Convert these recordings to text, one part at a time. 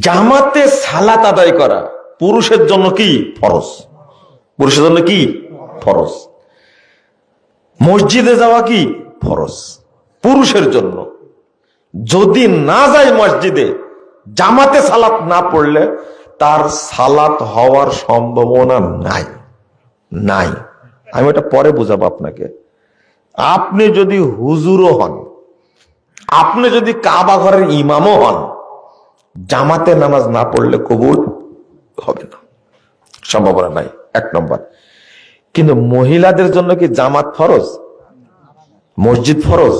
জামাতে সালাত আদায় করা পুরুষের জন্য কি ফরজ? পুরুষের জন্য কি ফরজ? মসজিদে যাওয়া কি ফরজ? পুরুষের জন্য। যদি না যায় মসজিদে, জামাতে সালাত না পড়লে তার সালাত হওয়ার সম্ভাবনা নাই। নাই। আমি এটা পরে বুঝাবো আপনাকে। আপনি যদি হুজুরও হন, আপনি যদি কাবা ঘরের ইমামও হন জামাতে নামাজ না পড়লে কবুল হবে না। সম্ভাবনা নাই, এক নম্বর। কিন্তু মহিলাদের জন্য কি জামাত ফরজ? মসজিদ ফরজ?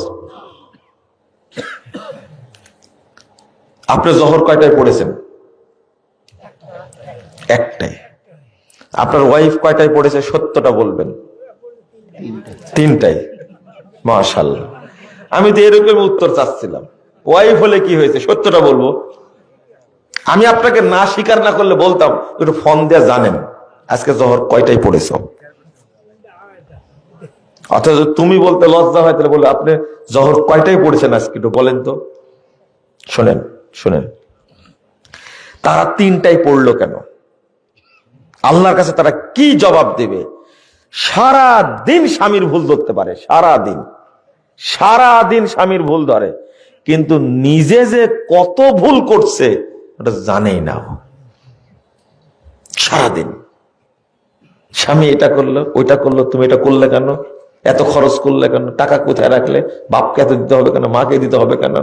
আপনি জহর কয়টায় পড়েছেন? একটাই আপনার ওয়াইফ কয়টায় পড়েছে? সত্যটা বলবেন। তিনটাই মাশাল্লাহ আমি তো এরকম উত্তর চাচ্ছিলাম। ওয়াইফ হলে কি হয়েছে? সত্যটা বলব। আমি আপনাকে না স্বীকার না করলে বলতাম, একটু ফোন দিয়ে জানেন, আজকে জহর কয়টাই পড়েছ? অথচ তুমি বলতে লজ্জা হয়, তাহলে বলে আপনি জহর কয়টাই পড়েছেন আজকে, একটু বলেন তো। শোনেন শোনেন। তারা তিনটাই পড়ল কেন? আল্লাহর কাছে তারা কি জবাব দেবে? সারা দিন স্বামীর ভুল ধরতে পারে সারা দিন সারা দিন স্বামীর ভুল ধরে। কিন্তু নিজে যে কত ভুল করছে ওটা জানেই না সারাদিন। স্বামী এটা করল, ওইটা করল, তুমি এটা করলে কেন? এত খরচ করলে কেন? টাকা কোথায় রাখলে? বাপকে এত দিতে হবে কেন? মাকে দিতে হবে কেন?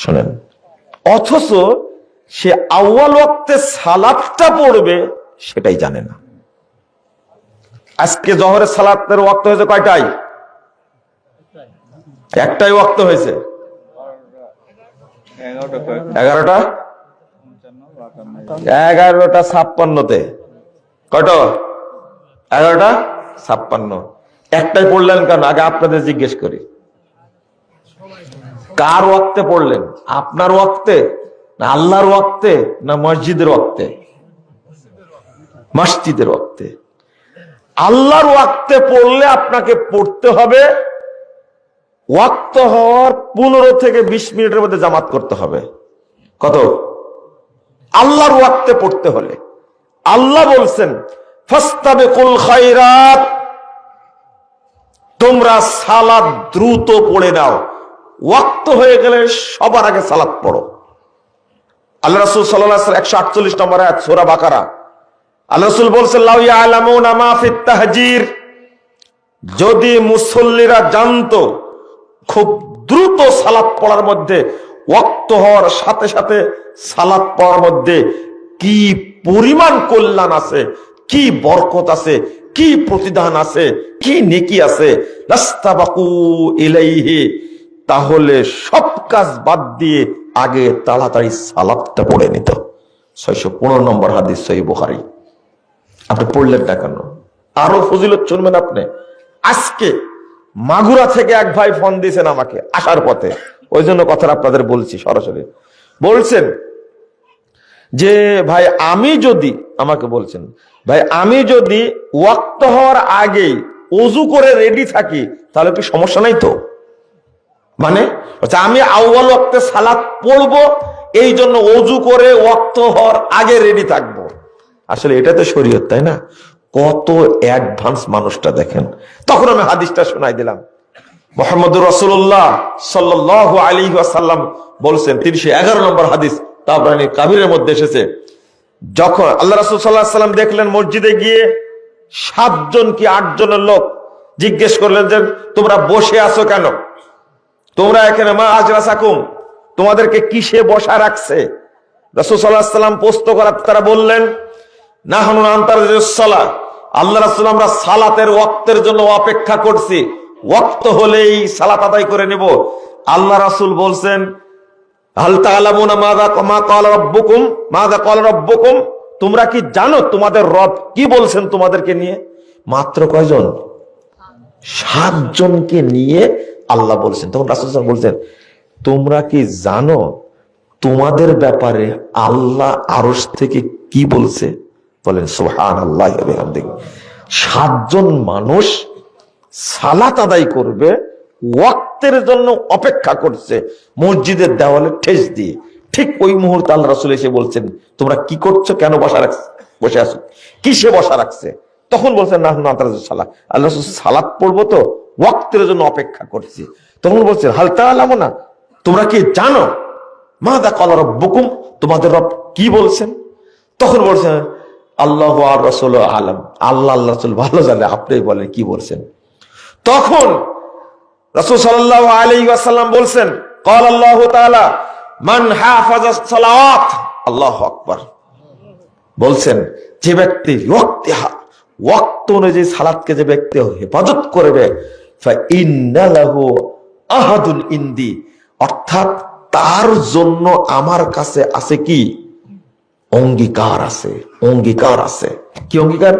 শোনেন, অথচ সে আউয়াল ওয়াক্তে সালাদটা পড়বে, সেটাই জানে না। আজকে জহরের সালাতের ওয়াক্ত হয়েছে কয়টাই একটাই ওয়াক্ত হয়েছে। এগারোটা এগারোটা ছাপ্পান্নতে। কয়টা? এগারোটা? ছাপ্পান্ন। একটাই পড়লেন কেন? আগে আপনাদের জিজ্ঞেস করি। কার ওয়াক্তে পড়লেন? আপনার ওয়াক্তে? না আল্লাহর ওয়াক্তে? না মসজিদের ওয়াক্তে? মসজিদের ওয়াক্তে। আল্লাহর ওয়াক্তে পড়লে আপনাকে পড়তে হবে ওয়াক্ত হওয়ার পনেরো থেকে বিশ মিনিটের মধ্যে জামাত করতে হবে। কত? আল্লাহর ওয়াক্তে পড়তে হলে। আল্লাহ বলছেন কুল খাইরাত তোমরা সালাদ দ্রুত পড়ে নাও। ওয়াক্ত হয়ে গেলে সবার আগে সালাদ পড়ো। আল্লাহ রসুল সাল্লাহ একশো আটচল্লিশ নম্বর সোরা বাকারা। আল্লাহ রসুল বলছেন, লাউ ইয়ালামুনা মা ফিত তাহজির। যদি মুসল্লিরা জানতো খুব দ্রুত সালাত পড়ার মধ্যে, ওয়াক্ত হওয়ার সাথে সাথে সালাত পড়ার মধ্যে কি পরিমাণ কল্যাণ আছে, কি বরকত আছে, কি প্রতিদান আছে, কি নেকি আছে ইলাইহি, তাহলে সব কাজ বাদ দিয়ে আগে তাড়াতাড়ি সালাদটা পড়ে নিত। ছয়শো পনেরো নম্বর হাদিস সহি বুখারি। আপনি পড়লেন না কেন? আরও ফজিলত শুনবেন আপনি। আজকে মাগুরা থেকে এক ভাই ফোন দিয়েছেন আমাকে আসার পথে। ওই জন্য কথাটা আপনাদের বলছি সরাসরি। বলছেন যে, ভাই, আমি যদি আমাকে বলছেন, ভাই, আমি যদি ওয়াক্ত হওয়ার আগেই অজু করে রেডি থাকি, তাহলে কি সমস্যা নাই তো? মানে আমি আউ্বাল ওয়াক্তে সালাত পড়ব এই জন্য অজু করে ওয়াক্ত হওয়ার আগে রেডি থাকব। আসলে এটা তো শরীয়ত, তাই না? কত অ্যাডভান্স মানুষটা দেখেন। তখন আমি হাদিসটা শোনাই দিলাম। মোহাম্মদুর রসুল্লাহ সাল্লাহ আলী আসাল্লাম বলছেন তিনশো এগারো নম্বর হাদিস তাবরানি কাবিরের মধ্যে এসেছে। যখন আল্লাহ রসুল সাল্লাহ দেখলেন মসজিদে গিয়ে সাতজন কি আটজনের লোক জিজ্ঞেস করলেন যে, তোমরা বসে আছো কেন? তোমরা এখানে মা আজরা সাকুম তোমাদেরকে কিসে বসা রাখছে? রসুল সাল্লাহ সাল্লাম পোস্ত করার তারা বললেন না হনুন আন্তারা আল্লাহ রাসুল, আমরা সালাতের ওয়াক্তের জন্য অপেক্ষা করছি। ওয়াক্ত হলেই সালাত আদায় করে নেব। আল্লাহ রাসুল বলছেন তোমরা কি জানো তোমাদের রব কি বলছেন তোমাদেরকে নিয়ে? মাত্র কয়জন? সাতজনকে নিয়ে আল্লাহ বলছেন। তখন রাসুল বলছেন, তোমরা কি জানো তোমাদের ব্যাপারে আল্লাহ আরস থেকে কি বলছে? বলেন সোহান আল্লাহ সাতজন মানুষ সালাত আদায় করবে, ওয়াক্তের জন্য অপেক্ষা করছে মসজিদের দেওয়ালে ঠেস দিয়ে। ঠিক ওই মুহূর্তে আল্লাহ রসুল এসে বলছেন, তোমরা কি করছ? কেন বসা রাখ বসে আছো। কিসে বসা রাখছে? তখন বলছেন, না না সালা আল্লাহ রসুল সালাদ পড়ব তো? ওয়াক্তের জন্য অপেক্ষা করছি। তখন বলছেন হালতা আলামো না? তোমরা কি জানো? মা দা কলার বকুম তোমাদের রব কি বলছেন? তখন বলছেন আল্লাহ আর রসুল আলম। আল্লাহ আল্লাহ রসুল ভালো জানে আপনি বলেন, কি বলছেন। তখন রসুল সাল্লাহ আলী আসাল্লাম বলছেন কল আল্লাহ তাআলা, মান সালাওয়াত। আল্লাহ আকবার। বলছেন, যে ব্যক্তি ওয়াক্তে অনুযায়ী সালাদকে যে ব্যক্তি হেফাজত করবে আহাদুন ইন্দি। অর্থাৎ তার জন্য আমার কাছে আছে কি? অঙ্গীকার আছে অঙ্গীকার আছে। কি অঙ্গীকার?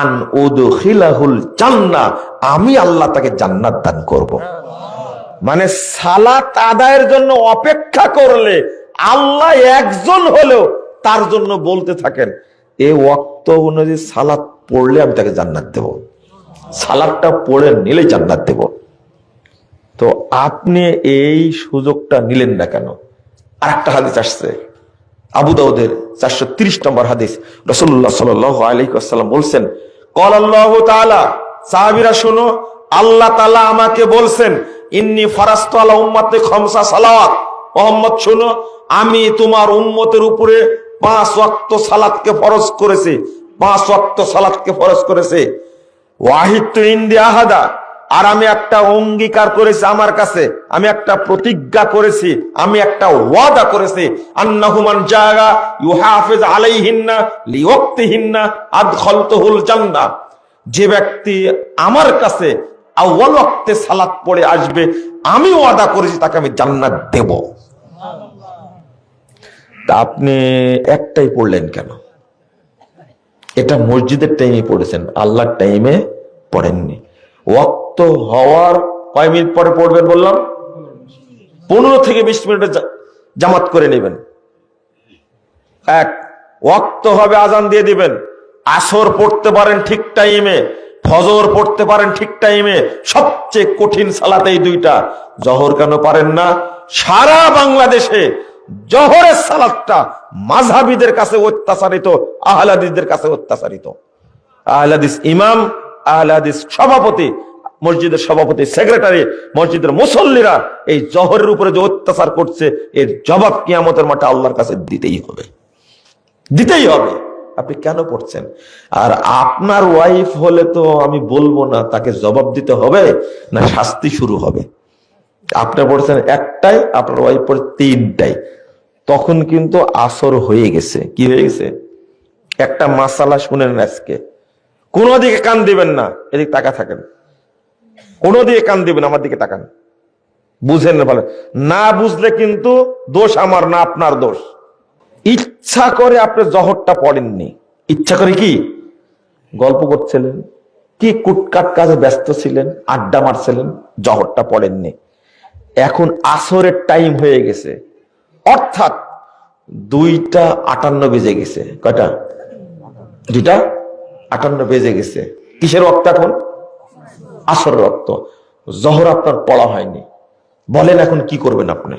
আন উদখিলাহুল জান্নাহ আমি আল্লাহ তাকে জান্নাত দান করব। মানে সালাত আদায়ের জন্য অপেক্ষা করলে আল্লাহ একজন হলেও তার জন্য বলতে থাকেন, এ ওয়াক্ত অনুযায়ী সালাত পড়লে আমি তাকে জান্নাত দেব। সালাদটা পড়ে নিলে জান্নাত দেব। তো আপনি এই সুযোগটা নিলেন না কেন? আর একটা হাদিস আসছে। আবু দাউদের চারশো তিরিশ নম্বর হাদিস। রসুল্লাহ সাল আলাইসাল্লাম বলছেন কল আল্লাহ সাহাবিরা শোনো, আল্লাহ তাআলা আমাকে বলছেন, ইন্নি ফারাস্ত আলা উম্মাতে খমসা সালাওয়াত মোহাম্মদ শোনো, আমি তোমার উম্মতের উপরে পাঁচ ওয়াক্ত সালাতকে ফরজ করেছি, পাঁচ ওয়াক্ত সালাতকে ফরজ করেছে। ওয়াহিদ ইন্দি আহাদা আর আমি একটা অঙ্গীকার করেছি আমার কাছে, আমি একটা প্রতিজ্ঞা করেছি, আমি একটা ওয়াদা করেছি আন্নাহুমান জায়গা ইউহাফিজ আলাইহিন্না লিওয়াক্তিহিন্না আদখলতুহুল জান্নাহ যে ব্যক্তি আমার কাছে আউয়াল ওয়াক্তে সালাত পড়ে আসবে, আমি ওয়াদা করেছি তাকে আমি জান্নাত দেব। তা আপনি একটাই পড়লেন কেন? এটা মসজিদের টাইমে পড়েছেন, আল্লাহর টাইমে পড়েননি। ওয়াক্ত হওয়ার কয় মিনিট পরে পড়বেন বললাম? পনেরো থেকে বিশ মিনিটে জামাত করে নেবেন। এক, ওয়াক্ত হবে আজান দিয়ে দিবেন। আসর পড়তে পারেন ঠিক টাইমে ফজর পড়তে পারেন ঠিক টাইমে সবচেয়ে কঠিন সালাত এই দুইটা। জহর কেন পারেন না? সারা বাংলাদেশে জহরের সালাদটা মাঝহাবিদের কাছে অত্যাচারিত আহলাদিসদের কাছে অত্যাচারিত। আহলাদিস ইমাম আহলাদিস সভাপতি, মসজিদের সভাপতি, সেক্রেটারি, মসজিদের মুসল্লিরা এই জহরের উপরে যে অত্যাচার করছে, এর জবাব কিয়ামতের মাঠে আল্লাহর কাছে দিতেই হবে। দিতেই হবে। আপনি কেন পড়ছেন আর আপনার ওয়াইফ হলে তো আমি বলব না, তাকে জবাব দিতে হবে না শাস্তি শুরু হবে। আপনি পড়ছেন একটাই, আপনার ওয়াইফ পড়ে তিনটাই। তখন কিন্তু আসর হয়ে গেছে। কি হয়ে গেছে? একটা মাসালা শুনেন আজকে। কোনো দিকে কান দিবেন না, এদিকে তাকা থাকেন। কোনো দিকে কান দিবেন আমার দিকে তাকান। বুঝেন না ভালো। না বুঝলে কিন্তু দোষ আমার, না আপনার দোষ। ইচ্ছা করে আপনি জহরটা পড়েননি। ইচ্ছা করে কি? গল্প করছিলেন, কি কুটকাট কাজে ব্যস্ত ছিলেন, আড্ডা মারছিলেন, জহরটা পড়েননি। এখন আসরের টাইম হয়ে গেছে। অর্থাৎ দুইটা আটান্ন বেজে গেছে। কয়টা? দুইটা? আটান্ন বেজে গেছে। কিসের রক্ত এখন? আসর রক্ত। জহর আপনার পড়া হয়নি। বলেন এখন কি করবেন আপনি?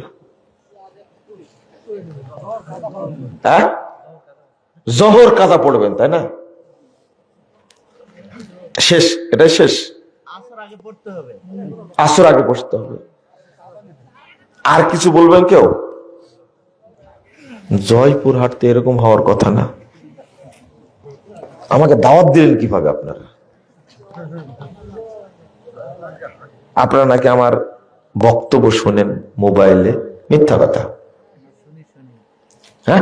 হ্যাঁ? জহর কাজা পড়বেন তাই না? শেষ এটাই শেষ? আসর আগে বসতে হবে। আর কিছু বলবেন কেউ? জয়পুর হাটতে এরকম হওয়ার কথা না। আমাকে দাওয়াত দিলেন কীভাবে আপনারা? আপনারা নাকি আমার বক্তব্য শোনেন মোবাইলে? মিথ্যা কথা। হ্যাঁ?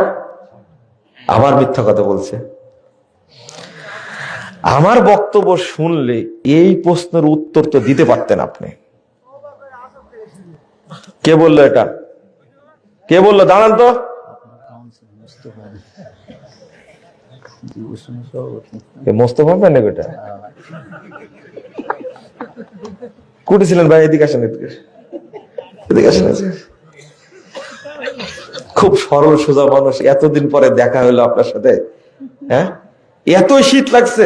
আবার মিথ্যা কথা বলছে। আমার বক্তব্য শুনলে এই প্রশ্নের উত্তর তো দিতে পারতেন আপনি। কে বলল এটা? কে বলল? দাঁড়ান তো। মোস্তফা নাকি এটা? কুটি ছিলেন ভাই? এদিকে আসেন এদিকে এদিকে আসেন। খুব সরল সোজা মানুষ এতদিন পরে দেখা হলো আপনার সাথে। হ্যাঁ? এতই শীত লাগছে।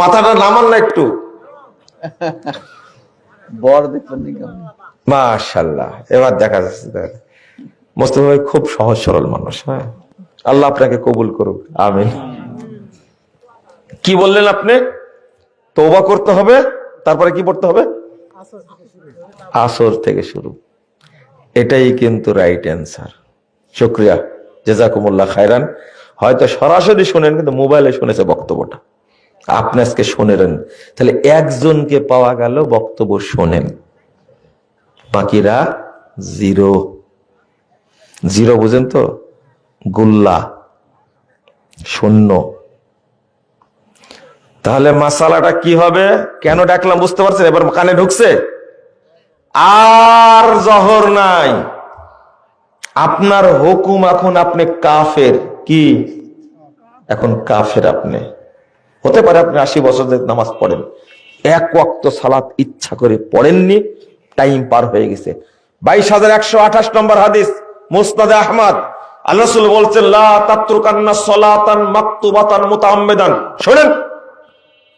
মাথাটা নামান না একটু। বর দেখবেন মাশাল্লাহ। এবার দেখা যাচ্ছে দেখা যাচ্ছে। মোস্তফা ভাই খুব সহজ সরল মানুষ হ্যাঁ? আল্লাহ আপনাকে কবুল করুক। আমিন। কি বললেন আপনি? তৌবা করতে হবে, তারপরে কি পড়তে হবে? আসর থেকে শুরু। এটাই কিন্তু রাইট অ্যান্সার শুক্রিয়া। জেজাকুমুল্লাহ খায়রান। হয়তো সরাসরি শোনেন, কিন্তু মোবাইলে শুনেছে বক্তব্যটা। আপনি আজকে শোনেন তাহলে একজনকে পাওয়া গেল বক্তব্য শোনেন। বাকিরা জিরো। জিরো বুঝেন তো? গুল্লা, শূন্য। তাহলে মাসালাটা কি হবে? কেন ডাকলাম বুঝতে পারছেন? এবার কানে ঢুকছে? আর জহর নাই। আপনার হুকুম এখন আপনি কাফের। কি? এখন কাফের আপনি। হতে পারে আপনি আশি বছর নামাজ পড়েন। এক ওয়াক্ত সালাত ইচ্ছা করে পড়েননি, টাইম পার হয়ে গেছে। বাইশ হাজার একশো আঠাশ নম্বর হাদিস মুস্তাদে আহমদ। আল্লাহ রাসূল বলছেন, লা তাত্রুকান্না সলাতান শোনেন,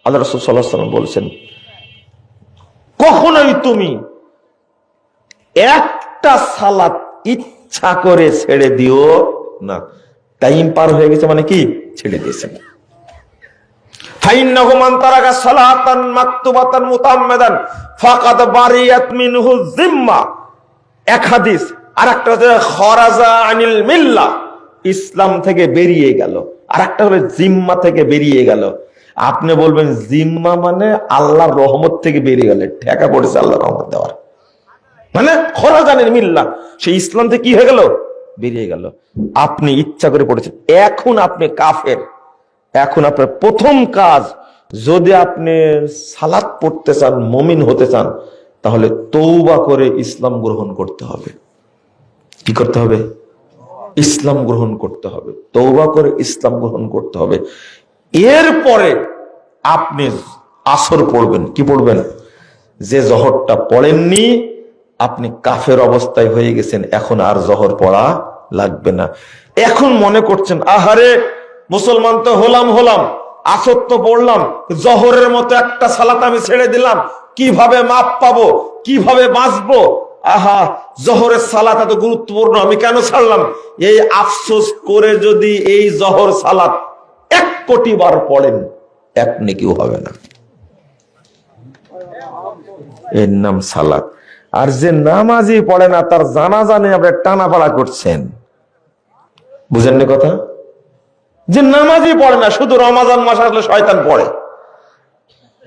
আল্লাহ রাসূল বলছেন, কখনোই তুমি একটা সালাত ইচ্ছা করে ছেড়ে দিও না। টাইম পার হয়ে গেছে মানে কি? ছেড়ে দিয়েছেন এক আর একটা হচ্ছে খরাজা আনিল মিল্লা। ইসলাম থেকে বেরিয়ে গেল। আর একটা হলো জিম্মা থেকে বেরিয়ে গেল। আপনি বলবেন, জিম্মা মানে আল্লাহর রহমত থেকে বেরিয়ে গেলে। ঠেকা পড়েছে আল্লাহর রহমত দেওয়ার। মানে খরাজানের মিল্লা সেই ইসলাম থেকে কি হয়ে গেল? বেরিয়ে গেল। আপনি ইচ্ছা করে পড়েছেন। এখন আপনি কাফের। এখন আপনার প্রথম কাজ, যদি আপনি সালাত পড়তে চান, মমিন হতে চান, তাহলে তৌবা করে ইসলাম গ্রহণ করতে হবে। কি করতে হবে? ইসলাম গ্রহণ করতে হবে। তৌবা করে ইসলাম গ্রহণ করতে হবে। এরপরে আপনি আসর পড়বেন। কি পড়বেন? যে জহরটা পড়েননি, আপনি কাফের অবস্থায় হয়ে গেছেন। এখন আর জহর পড়া লাগবে না। এখন মনে করছেন, আহারে, মুসলমান তো হলাম হলাম। আসর তো পড়লাম, জহরের মতো একটা সালাত আমি ছেড়ে দিলাম। কীভাবে মাপ পাবো? কীভাবে বাঁচবো? আহা, জহরের সালাত এত গুরুত্বপূর্ণ, আমি কেন ছাড়লাম? এই আফসোস করে যদি এই জহর সালাত এক কোটি বার পড়েন, এক নেকিও হবে না। এর নাম সালাত। আর যে নামাজি পড়ে না, তার জানা জানে আপনি টানাপাড়া করছেন। বুঝেন না কথা? যে নামাজি পড়ে না, শুধু রমাজান মাস আসলে শয়তান পড়ে।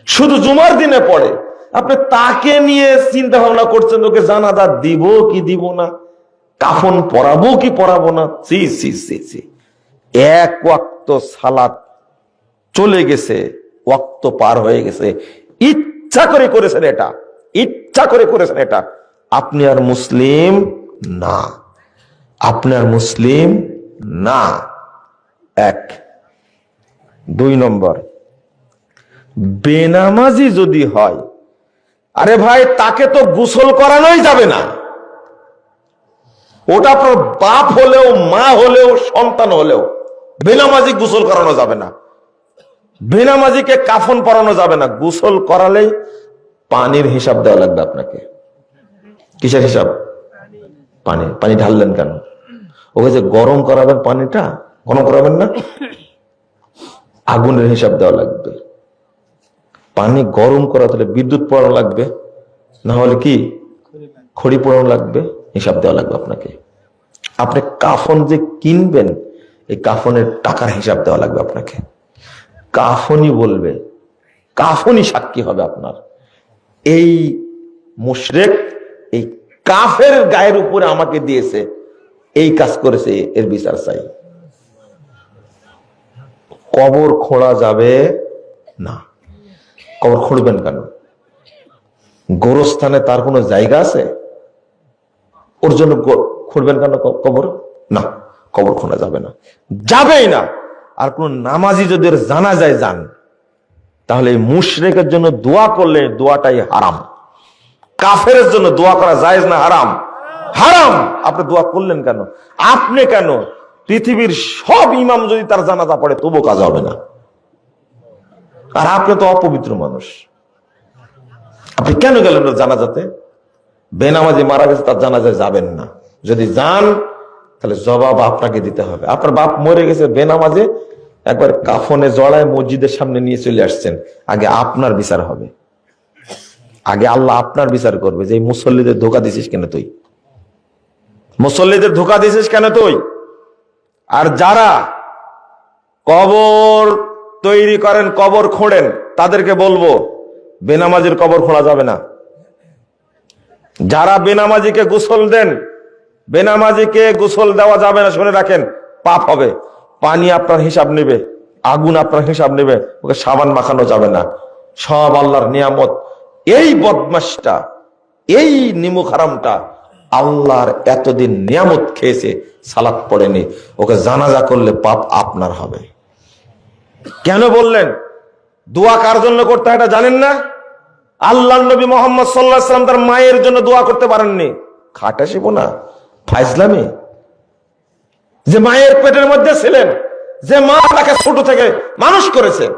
শুধু জুমার দিনে পড়ে। আপনি তাকে নিয়ে চিন্তা ভাবনা করছেন ওকে জানাজা দিব কি দিব না? কাফন পরাবো কি পরাবো না? সি সি সি সি এক ওয়াক্ত সালাত চলে গেছে, ওয়াক্ত পার হয়ে গেছে। ইচ্ছা করে করেছেন এটা, ইচ্ছা করে করেছেন এটা। আপনি আর মুসলিম না। আপনি আর মুসলিম না। এক। দুই নম্বর, বেনামাজি যদি হয় আরে ভাই, তাকে তো গোসল করানোই যাবে না। ওটা আপনার বাপ হলেও, মা হলেও, সন্তান হলেও বেনামাজি গোসল করানো যাবে না। বেনামাজিকে কাফন পরানো যাবে না। গোসল করালেই পানির হিসাব দেওয়া লাগবে আপনাকে। কিসের হিসাব? পানি। পানি ঢাললেন কেন? ওকে যে গরম করাবেন পানিটা, গরম করাবেন না, আগুনের হিসাব দেওয়া লাগবে। পানি গরম করা হলে বিদ্যুৎ পড়ানো লাগবে। না হলে কি? খড়ি পড়ানো লাগবে, হিসাব দেওয়া লাগবে আপনাকে। আপনি কাফন যে কিনবেন, এই কাফনের টাকার হিসাব দেওয়া লাগবে আপনাকে। কাফনই বলবে, কাফনই সাক্ষী হবে আপনার। এই মুশরেক, এই কাফের গায়ের উপরে আমাকে দিয়েছে, এই কাজ করেছে এর বিচার চাই। কবর খোঁড়া যাবে না। কবর খুঁড়বেন কেন? গোরস্থানে তার কোনো জায়গা আছে? ওর জন্য খুঁড়বেন কেন কবর? না, কবর খোঁড়া যাবে না। যাবেই না। আর কোন নামাজি যদি জানা যায় যান, তাহলে মুশরেকের জন্য দোয়া করলে দোয়াটাই হারাম। কাফের জন্য দোয়া করা যায় না হারাম? হারাম! আপনি দোয়া করলেন কেন? আপনি কেন? পৃথিবীর সব ইমাম যদি তার জানাজা পড়ে তবু কাজ হবে না। আর আপনি তো অপবিত্র মানুষ। আপনি কেন গেলেন জানাজাতে? বেনামাজি মারা গেছে, তার জানাজায় যাবেন না। যদি যান, তাহলে জবাব আপনাকে দিতে হবে। আপনার বাপ মরে গেছে বেনামাজে, একবার কাফনে জড়ায় মসজিদের সামনে নিয়ে চলে আসছেন। আগে আপনার বিচার হবে। আগে আল্লাহ আপনার বিচার করবে যে মুসল্লিদের ধোকা দিছিস কেন তুই? মুসল্লিদের ধোকা দিছিস কেন তুই? আর যারা কবর তৈরি করেন, কবর খোঁড়েন। তাদেরকে বলব, বেনামাজির কবর খোঁড়া যাবে না। যারা বেনামাজিকে গোসল দেন, বেনামাজিকে গোসল দেওয়া যাবে না, শুনে রাখেন, পাপ হবে। পানি আপনার হিসাব নেবে, আগুন আপনার হিসাব নেবে, ওকে সাবান মাখানো যাবে না। সব আল্লাহর নিয়ামত। এই বদমাসটা এই নিমুখ হারামটা আল্লাহর এতদিন নিয়ামত খেয়েছে, সালাত পড়েনি। ওকে জানাজা করলে পাপ আপনার হবে। কেন বললেন? দোয়া কার জন্য করতে এটা জানেন না? আল্লাহ নবী মোহাম্মদ সাল্লাহ সাল্লাম তার মায়ের জন্য দোয়া করতে পারেননি। খাটা শিব না, ফাইজলামি। যে মায়ের পেটের মধ্যে ছিলেন, যে মা তাকে ছোট থেকে মানুষ করেছে,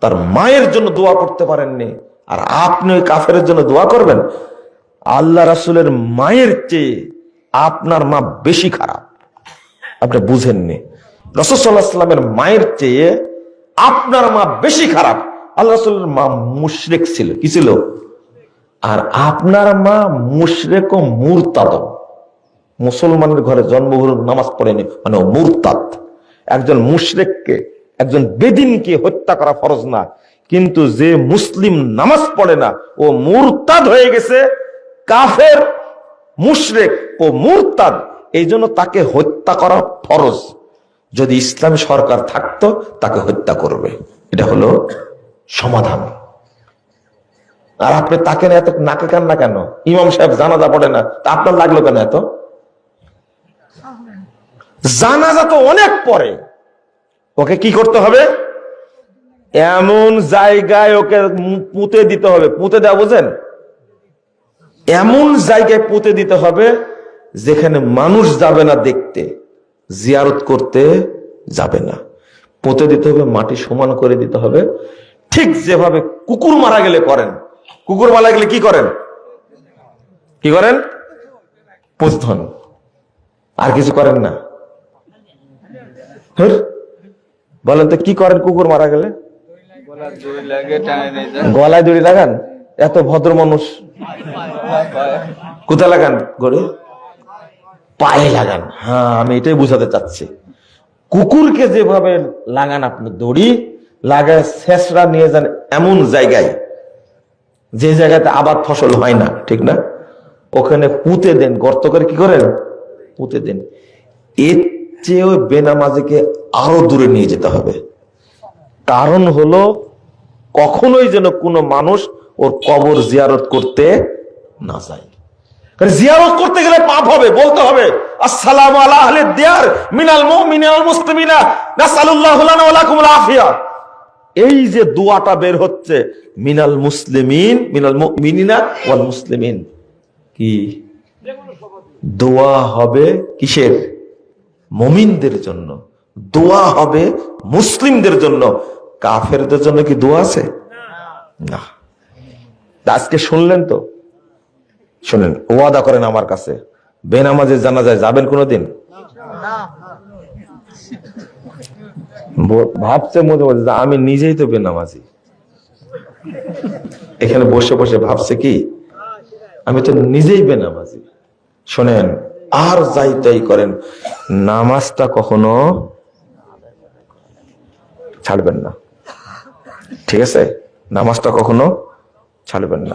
তার মায়ের জন্য দোয়া করতে পারেননি। আর আপনি ওই কাফের জন্য দোয়া করবেন? আল্লাহ রাসুলের মায়ের চেয়ে আপনার মা বেশি খারাপ। আপনি বুঝেননি। সাল্লামের মায়ের চেয়ে আপনার মা বেশি খারাপ। আল্লাহ রাসুলের মা মুশরেক ছিল। কি ছিল? আর আপনার মা মুশরেক ও মুরতাদ। মুসলমানের ঘরে জন্মগ্রহণ, নামাজ পড়েনি মানে মুরতাদ। একজন মুশরেককে, একজন বেদিনকে হত্যা করা ফরজ না। কিন্তু যে মুসলিম নামাজ পড়ে না, ও মুরতাদ হয়ে গেছে, কাফের, মুশরেক ও মুরতাদ। এই জন্য তাকে হত্যা করা ফরজ। যদি ইসলামী সরকার থাকতো, তাকে হত্যা করবে। এটা হলো সমাধান। আর আপনি তাকে না এত নাকে কান না কেন? ইমাম সাহেব জানাজা পড়ে না, তা আপনার লাগল কেন এত? জানাজা তো অনেক পরে। ওকে কি করতে হবে? এমন জায়গায় ওকে পুঁতে দিতে হবে। পুঁতে দেওয়া বুঝেন? এমন জায়গায় পুঁতে দিতে হবে যেখানে মানুষ যাবে না দেখতে। জিয়ারত করতে যাবে না। পুঁতে দিতে হবে, মাটি সমান করে দিতে হবে। ঠিক যেভাবে কুকুর মারা গেলে করেন। কুকুর মারা গেলে কি করেন? কি করেন? পুষধন আর কিছু করেন না? বলেন তো, কি করেন কুকুর মারা গেলে? গলায় দড়ি লাগান। এত ভদ্র মানুষ। কোথায় লাগান গড়ে পায়ে লাগান। হ্যাঁ আমি এটাই বুঝাতে চাচ্ছি। কুকুরকে যেভাবে লাগান আপনি, দড়ি লাগায় শেষরা নিয়ে যান এমন জায়গায়, যে জায়গাতে আবার ফসল হয় না, ঠিক না? ওখানে পুঁতে দেন, গর্ত করে কি করেন? পুঁতে দেন। এর চেয়েও বেনামাজিকে আরও দূরে নিয়ে যেতে হবে। কারণ হলো, কখনোই যেন কোনো মানুষ ওর কবর জিয়ারত করতে না যায়। জিয়ারত করতে গেলে পাপ হবে, বলতে হবে, আসসালামু আলা আহলি দিয়ার, মিনাল ওয়াল মুসলিমিনা নাসালুল্লাহু লানা ওয়া লাকুমুল এই যে দোয়াটা বের হচ্ছে, মিনাল মুসলিমিন, মিনাল মুমিনিনা ওয়াল মুসলিমিন। কি? দোয়া হবে কিসের? মমিনদের জন্য। দোয়া হবে মুসলিমদের জন্য। কাফেরদের জন্য কি দোয়া আছে? না। আজকে শুনলেন তো? শুনেন, ওয়াদা করেন আমার কাছে। বেনামাজে জানা যায় যাবেন কোনোদিন? ভাবছে মধ্যে আমি নিজেই তো বেনামাজি। এখানে বসে বসে ভাবছে কি, আমি তো নিজেই বেনামাজি। শোনেন, আর যাই তাই করেন, নামাজটা কখনো ছাড়বেন না। ঠিক আছে? নামাজটা কখনো ছাড়বেন না।